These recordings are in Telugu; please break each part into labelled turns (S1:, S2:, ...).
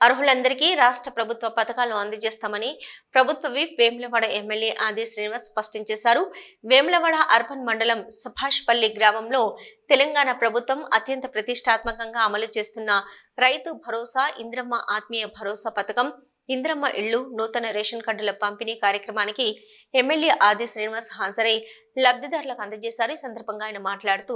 S1: అర్హులందరికీ రాష్ట్ర ప్రభుత్వ పథకాలు అందజేస్తామని ప్రభుత్వ విప్ వేములవాడ ఎమ్మెల్యే ఆది శ్రీనివాస్ స్పష్టం చేశారు. వేములవాడ అర్బన్ మండలం సుభాష్పల్లి గ్రామంలో తెలంగాణ ప్రభుత్వం అత్యంత ప్రతిష్టాత్మకంగా అమలు చేస్తున్న రైతు భరోసా ఇంద్రమ్మ ఆత్మీయ భరోసా పథకం ఇంద్రమ్మ ఇళ్ళు నూతన రేషన్ కార్డుల పంపిణీ కార్యక్రమానికి ఎమ్మెల్యే ఆది శ్రీనివాస్ హాజరై లబ్ధిదారులకు అందజేశారు. ఈ సందర్భంగా ఆయన మాట్లాడుతూ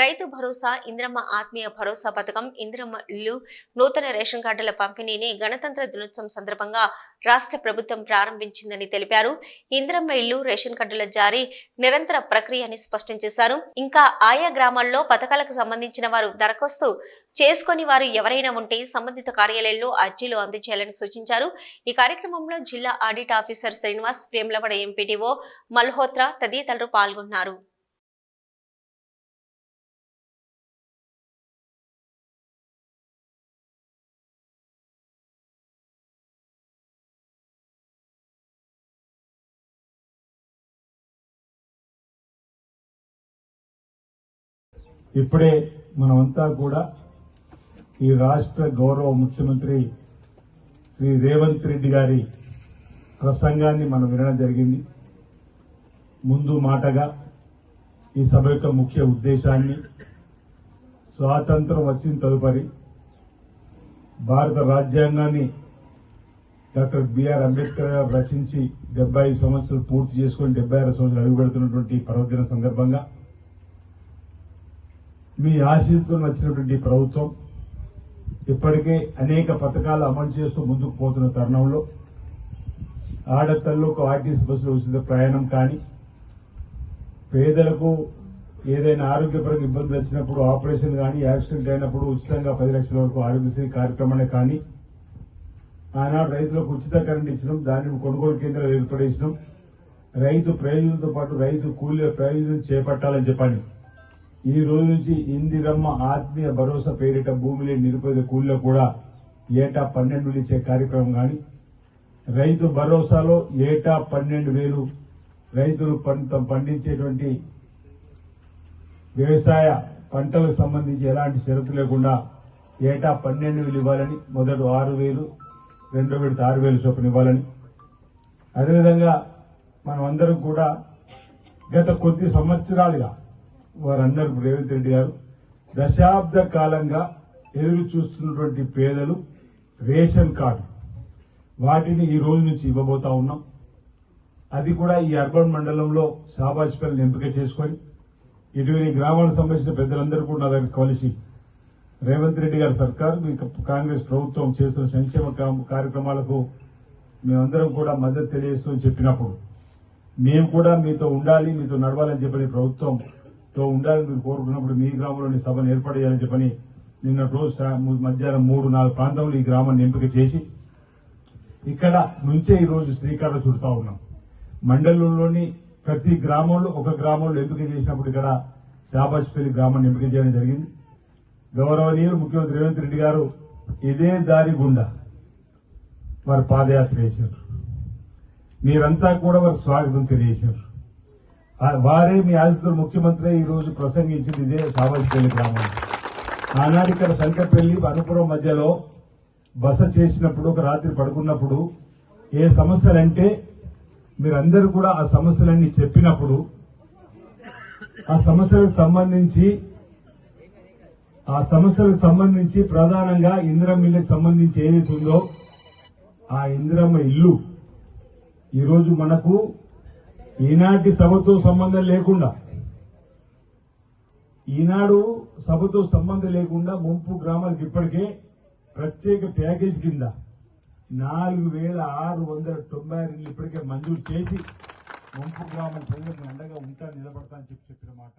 S1: రైతు భరోసా ఇంద్రమ్మ ఆత్మీయ భరోసా పథకం ఇంద్రమ్మ ఇల్లు నూతన రేషన్ కార్డుల పంపిణీని గణతంత్ర దినోత్సవం సందర్భంగా రాష్ట్ర ప్రభుత్వం ప్రారంభించిందని తెలిపారు. ఇంద్రమ్మ ఇల్లు రేషన్ కార్డుల జారీ నిరంతర ప్రక్రియ అని స్పష్టం చేశారు. ఇంకా ఆయా గ్రామాల్లో పథకాలకు సంబంధించిన వారు దరఖాస్తు చేసుకొని వారు ఎవరైనా ఉంటే సంబంధిత కార్యాలయంలో అర్జీలు అందజేయాలని సూచించారు. ఈ కార్యక్రమంలో జిల్లా audit officer Srinivas Vemulawada MPDO Malhotra తదితరులు పాల్గొన్నారు.
S2: ఇప్పుడే మనమంతా కూడా ఈ రాష్ట్ర గౌరవ ముఖ్యమంత్రి శ్రీ రేవంత్ రెడ్డి గారి ప్రసంగాన్ని మనం వినడం జరిగింది. ముందు మాటగా ఈ సభ యొక్క ముఖ్య ఉద్దేశాన్ని స్వాతంత్రం వచ్చిన తదుపరి భారత రాజ్యాంగాన్ని డాక్టర్ బిఆర్ అంబేద్కర్ గారు రచించి డెబ్బై సంవత్సరాలు పూర్తి చేసుకొని డెబ్బై ఆరు సంవత్సరాలు అడుగుపెడుతున్నటువంటి పర్వదిన సందర్భంగా మీ ఆశీర్తో వచ్చినటువంటి ప్రభుత్వం ఇప్పటికే అనేక పథకాలు అమలు చేస్తూ ముందుకు పోతున్న తరుణంలో ఆడతల్లకు ఆర్టీసీ బస్సులో ఉచిత ప్రయాణం కానీ పేదలకు ఏదైనా ఆరోగ్యపరంగా ఇబ్బందులు వచ్చినప్పుడు ఆపరేషన్ కానీ యాక్సిడెంట్ అయినప్పుడు ఉచితంగా పది లక్షల వరకు ఆరోగ్యశ్రీ కార్యక్రమాన్ని కానీ ఆనాడు రైతులకు ఉచిత కరెంట్ ఇచ్చినాం దానిని కొనుగోలు కేంద్రాలు ఏర్పడేసినాం. రైతు ప్రయోజనంతో పాటు రైతు కూలీల ప్రయోజనం చేపట్టాలని చెప్పండి. ఈ రోజు నుంచి ఇందిరమ్మ ఆత్మీయ భరోసా పేరిట భూమి లేని నిరుపేద కూలీలో కూడా ఏటా పన్నెండు ఇచ్చే కార్యక్రమం కానీ రైతు భరోసాలో ఏటా పన్నెండు వేలు రైతులు పంట పండించేటువంటి వ్యవసాయ పంటలకు సంబంధించి ఎలాంటి షరతు లేకుండా ఏటా పన్నెండు వేలు ఇవ్వాలని మొదటి ఆరు వేలు రెండో విడత ఆరు వేలు చొప్పున ఇవ్వాలని. అదేవిధంగా మనం అందరం కూడా గత కొద్ది సంవత్సరాలుగా వారు అన్నారు రేవంత్ రెడ్డి గారు దశాబ్ద కాలంగా ఎదురు చూస్తున్నటువంటి పేదలు రేషన్ కార్డు వాటిని ఈ రోజు నుంచి ఇవ్వబోతా ఉన్నాం. అది కూడా ఈ అర్బన్ మండలంలో షాబాజ్పల్లిని ఎంపిక చేసుకొని ఇటువంటి గ్రామాలకు సంబంధించిన పెద్దలందరూ కూడా నా దగ్గర కలిసి రేవంత్ రెడ్డి గారి సర్కార్ మీకు కాంగ్రెస్ ప్రభుత్వం చేస్తున్న సంక్షేమ కార్యక్రమాలకు మేమందరం కూడా మద్దతు తెలియజేస్తూ చెప్పినప్పుడు మేము కూడా మీతో ఉండాలి మీతో నడవాలని చెప్పిన ప్రభుత్వం తో ఉండాలని మీరు కోరుకున్నప్పుడు మీ గ్రామంలోని సభను ఏర్పాటు చేయాలని చెప్పని నిన్న రోజు మధ్యాహ్నం మూడు నాలుగు ప్రాంతంలో ఈ గ్రామాన్ని ఎంపిక చేసి ఇక్కడ నుంచే ఈరోజు శ్రీకారం చుడతా ఉన్నాం. మండలంలోని ప్రతి గ్రామంలో ఒక గ్రామంలో ఎంపిక చేసినప్పుడు ఇక్కడ శాబాజ్పల్లి గ్రామాన్ని ఎంపిక చేయడం జరిగింది. గౌరవనీయులు ముఖ్యమంత్రి రేవంత్ రెడ్డి గారు ఇదే దారి గుండా వారు పాదయాత్ర చేశారు. మీరంతా కూడా వారికి స్వాగతం తెలియజేశారు. వారే మీ ఆశితులు ముఖ్యమంత్రి ఈ రోజు ప్రసంగించింది ఇదే షాబాజ్పల్లి గ్రామం. ఆనాడు ఇక్కడ శంకరపల్లి అనుపురం మధ్యలో బస చేసినప్పుడు ఒక రాత్రి పడుకున్నప్పుడు ఏ సమస్యలంటే మీరందరూ కూడా ఆ సమస్యలన్నీ చెప్పినప్పుడు ఆ సమస్యలకు సంబంధించి ఆ సమస్యలకు సంబంధించి ప్రధానంగా ఇందిరమ్మ ఇళ్ళకి సంబంధించి ఏదైతే ఉందో ఆ ఇందిరమ్మ ఇల్లు ఈరోజు మనకు ఈనాటి సభతో సంబంధం లేకుండా ఈనాడు సభతో సంబంధం లేకుండా ముంపు గ్రామాలకు ఇప్పటికే ప్రత్యేక ప్యాకేజ్ కింద నాలుగు వేల ఆరు వందల తొంభై ఆరు ఇప్పటికే మంజూరు చేసి ముంపు గ్రామం ప్రజలకు అండగా ఉంటా నిలబడతా అని చెప్పి చెప్పిన మాట.